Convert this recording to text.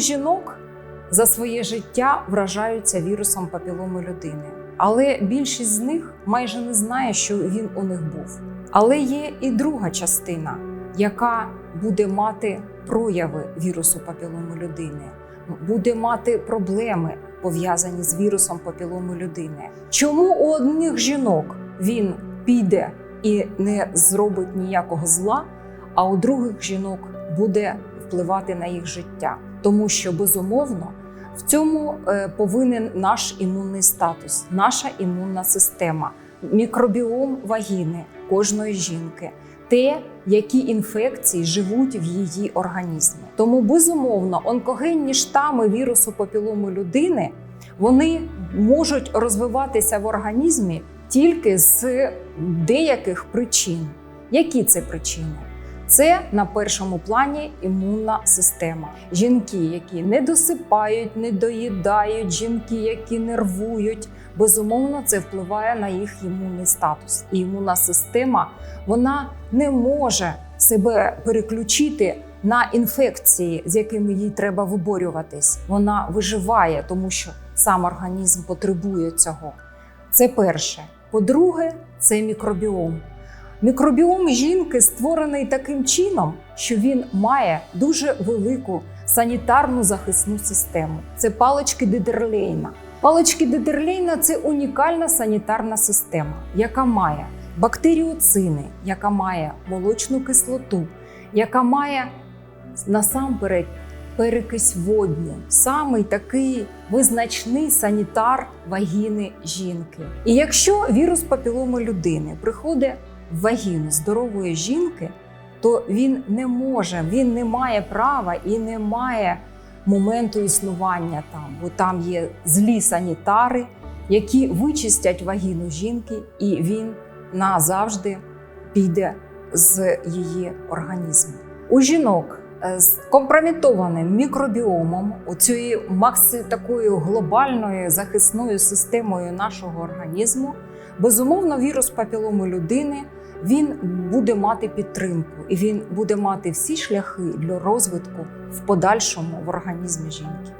жінок за своє життя вражаються вірусом папіломи людини, але більшість з них майже не знає, що він у них був. Але є і друга частина, яка буде мати прояви вірусу папіломи людини, буде мати проблеми пов'язані з вірусом папіломи людини. Чому у одних жінок він піде і не зробить ніякого зла, а у других жінок буде впливати на їх життя? Тому що безумовно в цьому е, повинен наш імунний статус, наша імунна система, мікробіом вагіни кожної жінки, те, які інфекції живуть в її організмі. Тому безумовно онкогенні штами вірусу папілому людини вони можуть розвиватися в організмі тільки з деяких причин. Які це причини? Це на першому плані імунна система. Жінки, які не досипають, не доїдають, жінки, які нервують, безумовно, це впливає на їх імунний статус. І імунна система вона не може себе переключити на інфекції, з якими їй треба виборюватись. Вона виживає, тому що сам організм потребує цього. Це перше. По-друге, це мікробіом. Мікробіом жінки створений таким чином, що він має дуже велику санітарну захисну систему. Це палички Дидерлейна. Палички Дидерлейна це унікальна санітарна система, яка має бактеріоцини, яка має молочну кислоту, яка має насамперед перекись водню, самий такий визначний санітар вагіни жінки. І якщо вірус папіломи людини приходить вагіну здорової жінки, то він не може, він не має права і не має моменту існування там, бо там є злі санітари, які вичистять вагіну жінки, і він назавжди піде з її організму. У жінок е, з компромітованим мікробіомом, оцією максі такою глобальною захисною системою нашого організму, безумовно, вірус папіломи людини він буде мати підтримку і він буде мати всі шляхи для розвитку в подальшому в організмі жінки.